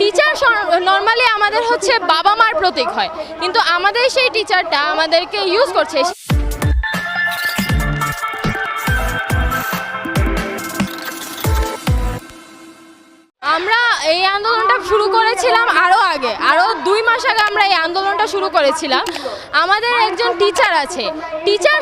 Teacher normally আমাদের হচ্ছে বাবা মার প্রতীক হয়। কিন্তু আমাদের সেই টিচারটা আমাদেরকে ইউজ করছে। আমরা এই আন্দোলনটা শুরু করেছিলাম আরও আগে আরও দুই মাস আমরা এই আন্দোলনটা শুরু করেছিলাম। আমাদের একজন টিচার আছে। টিচার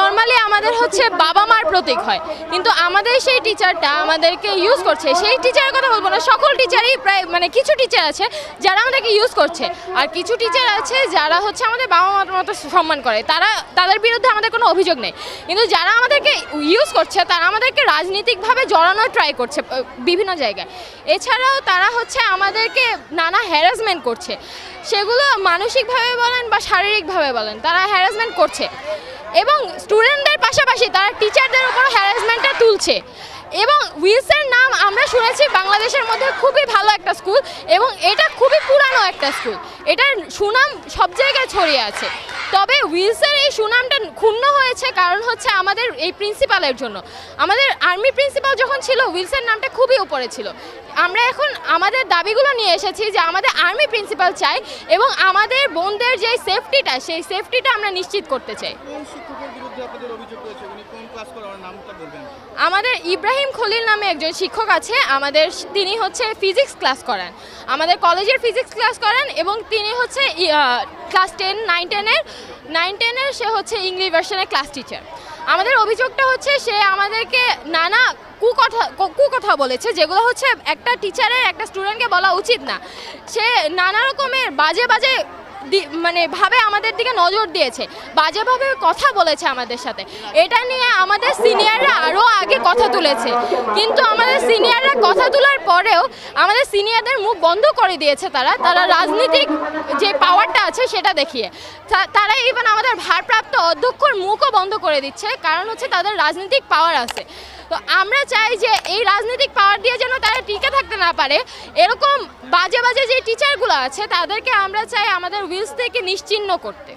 নর্মালি আমাদের হচ্ছে বাবা মার প্রতীক হয়। কিন্তু আমাদের সেই টিচারটা আমাদেরকে ইউজ করছে। সেই টিচারের কথা বলব না, সকল টিচারই প্রায় মানে কিছু টিচার আছে যারা আমাদেরকে ইউজ করছে। আর কিছু টিচার আছে যারা হচ্ছে আমাদের বাবা মার মতো সম্মান করে। তারা, তাদের বিরুদ্ধে আমাদের কোনো অভিযোগ নেই। কিন্তু যারা আমাদেরকে ইউজ করছে, তারা আমাদেরকে রাজনৈতিকভাবে জড়ানোর ট্রাই করছে বিভিন্ন জায়গায়। এছাড়াও তারা হচ্ছে আমাদেরকে নানা হ্যারাসমেন্ট করছে। সেগুলো মানসিকভাবে বলেন বা শারীরিকভাবে বলেন, তারা হ্যারাসমেন্ট করছে। এবং স্টুডেন্টদের পাশাপাশি তারা টিচারদের উপর হ্যারাসমেন্টটা তুলছে। এবং উইলসের নাম আমরা শুনেছি বাংলাদেশের মধ্যে খুবই ভালো একটা স্কুল এবং এটা খুবই পুরানো একটা স্কুল এটার সুনাম সব জায়গায় ছড়িয়ে আছে। তবে উইলসের এই সুনামটা ক্ষুণ্ণ হয়েছে কারণ হচ্ছে আমাদের এই প্রিন্সিপালের জন্য। আমাদের আর্মি প্রিন্সিপাল যখন ছিল, উইলসের নামটা খুবই উপরে ছিল। আমরা এখন আমাদের দাবিগুলো নিয়ে এসেছি যে আমাদের আর্মি প্রিন্সিপাল চাই এবং আমাদের বোনদের সেফটিটা সেই সেফটিটা আমরা নিশ্চিত করতে চাই। আমাদের ইব্রাহিম খলিল নামে একজন শিক্ষক আছে আমাদের তিনি হচ্ছে ফিজিক্স ক্লাস করান। আমাদের কলেজের ফিজিক্স ক্লাস করেন এবং তিনি হচ্ছে ক্লাস টেন নাইন টেনের নাইন টেনের সে হচ্ছে ইংলিশ ভার্সনের ক্লাস টিচার আমাদের অভিযোগটা হচ্ছে সে আমাদেরকে নানা কুকথা কুকথা বলেছে যেগুলো হচ্ছে একটা টিচারের একটা স্টুডেন্টকে বলা উচিত না। সে নানা রকমের বাজে বাজে মানে ভাবে আমাদের দিকে নজর দিয়েছে, বাজেভাবে কথা বলেছে আমাদের সাথে। এটা নিয়ে আমাদের সিনিয়ররা আরও আগে কথা তুলেছে। কিন্তু আমাদের সিনিয়ররা কথা তোলার পরেও আমাদের সিনিয়রদের মুখ বন্ধ করে দিয়েছে তারা। তারা রাজনীতিক যে পাওয়ারটা আছে সেটা দেখিয়ে। তারা ইভেন আমাদের ভারপ্রাপ্ত অধ্যক্ষর মুখও বন্ধ করে দিচ্ছে। কারণ হচ্ছে তাদের রাজনৈতিক পাওয়ার আছে। তো আমরা চাই যে এই রাজনৈতিক পাওয়ার দিয়ে যেন তারা টিকে থাকতে না পারে। এরকম বাজে বাজে যে টিচারগুলো আছে, তাদেরকে আমরা চাই আমাদের উইলস থেকে নিশ্চিহ্ন করতে।